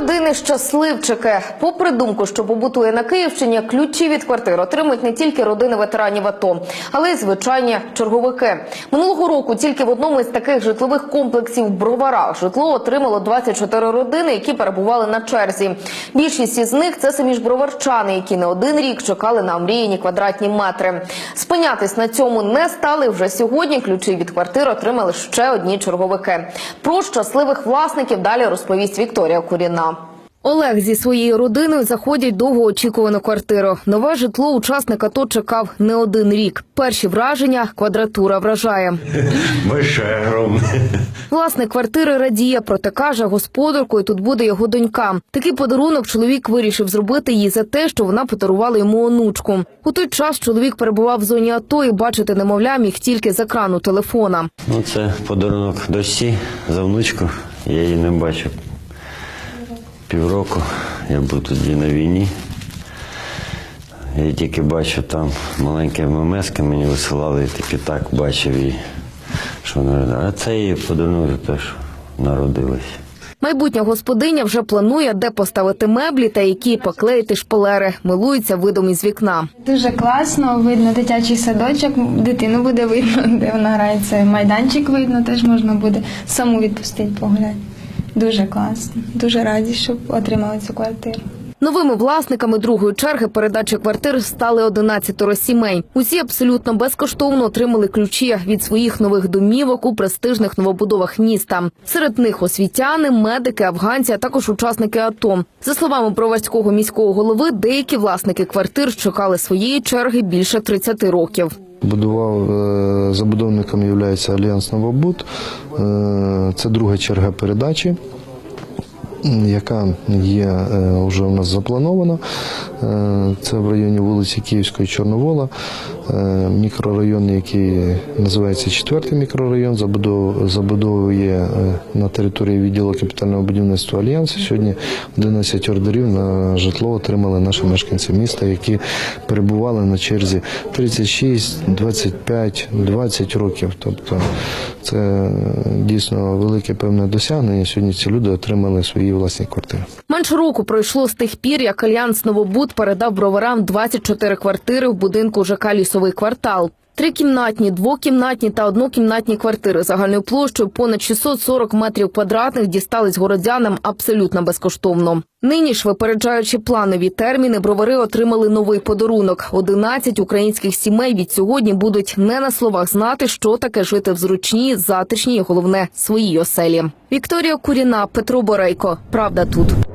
родини щасливчики. Попри думку, що побутує на Київщині, ключі від квартир отримують не тільки родини ветеранів АТО, але й звичайні черговики. Минулого року тільки в одному із таких житлових комплексів в Броварах житло отримало 24 родини, які перебували на черзі. Більшість із них це самі ж броварчани, які не один рік чекали на омріяні квадратні метри. Спинятись на цьому не стали. Вже сьогодні ключі від квартир отримали ще одні черговики. Про щасливих власників далі розповість Вікторія Куріна. Олег зі своєю родиною заходять довгоочікувану квартиру. Нове житло учасник АТО чекав не один рік. Перші враження квадратура вражає. Большая, огромная. Власник квартири радіє, проте каже, господаркою тут буде його донька. Такий подарунок чоловік вирішив зробити їй за те, що вона подарувала йому онучку. У той час чоловік перебував в зоні АТО і бачити немовля міг тільки з екрану телефона. Ну, це подарунок дочці за внучку. Я її не бачив півроку. Я був тоді на війні. Я тільки бачу там маленьке ММС мені висилали, і тільки так бачив її, що вона. А це її подарунок за те, що народилась. Майбутня господиня вже планує, де поставити меблі та які поклеїти шпалери. Милується видом із вікна. Дуже класно, видно дитячий садочок, дитину буде видно, де вона грається. Майданчик видно, теж можна буде саму відпустити погуляти. Дуже класно. Дуже раді, що отримали цю квартиру. Новими власниками другої черги передачі квартир стали 11 сімей. Усі абсолютно безкоштовно отримали ключі від своїх нових домівок у престижних новобудовах міста. Серед них освітяни, медики, афганці, а також учасники АТО. За словами броварського міського голови, деякі власники квартир чекали своєї черги більше 30 років. Будував е, забудовником є Альянс Новобуд. Е, Це друга черга передачі, яка є е, вже у нас запланована. Е, Це в районі вулиці Київської Чорновола, е, мікрорайон, який називається четвертий мікрорайон, забудовує е, на території відділу капітального будівництва Альянсу. Сьогодні 11 ордерів на житло отримали наші мешканці міста, які перебували на черзі 36, 25, 20 років. Тобто це дійсно велике певне досягнення. Сьогодні ці люди отримали свої власні квартири. Менше року пройшло з тих пір, як Альянс Новобуд передав броварам 24 квартири в будинку ЖК «Лісовий квартал». Трикімнатні, двокімнатні та однокімнатні квартири загальною площею понад 640 метрів квадратних дістались городянам абсолютно безкоштовно. Нині ж, випереджаючи планові терміни, бровари отримали новий подарунок. 11 українських сімей від сьогодні будуть не на словах знати, що таке жити в зручній, затишній і головне своїй оселі. Вікторія Куріна, Петро Борейко. Правда тут.